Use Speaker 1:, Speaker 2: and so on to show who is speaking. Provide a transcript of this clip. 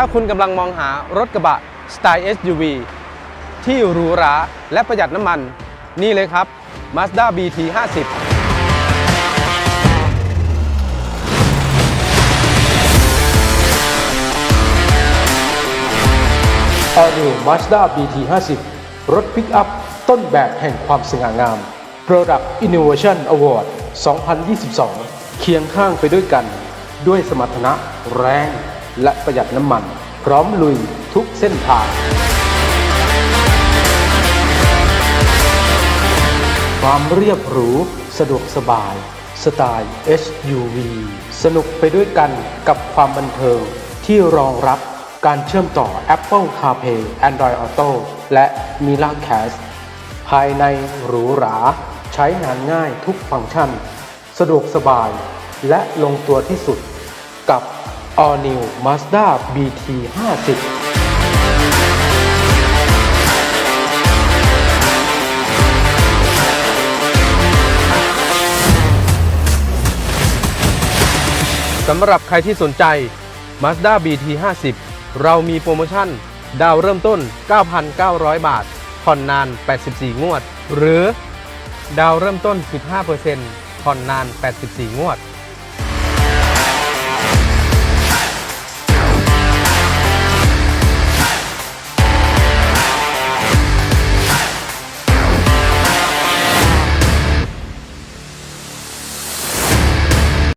Speaker 1: ถ้าคุณกำลังมองหารถกระบะสไตล์ SUV ที่หรูหราและประหยัดน้ำมัน นี่เลยครับ Mazda BT 50
Speaker 2: All New Mazda BT 50 รถปิกอัพต้นแบบแห่งความสง่างาม Product Innovation Award 2022 เคียงข้างไปด้วยกัน ด้วยสมรรถนะแรง และประหยัดน้ำมัน พร้อมลุยทุกเส้นทาง ความเรียบหรู สะดวกสบาย สไตล์ SUV สนุกไปด้วยกันกับความบันเทิงที่รองรับการเชื่อมต่อ Apple CarPlay Android Auto และ Mila Cast ภายในหรูหรา ใช้งานง่ายทุกฟังก์ชัน สะดวกสบาย และลงตัวที่สุดกับ All New Mazda BT 50
Speaker 1: สำหรับใครที่สนใจ Mazda BT 50เรามีโปรโมชั่น ดาวเริ่มต้น 9,900 บาท ผ่อนนาน 84 งวด หรือ ดาวเริ่มต้น 15%ผ่อนนาน 84 งวด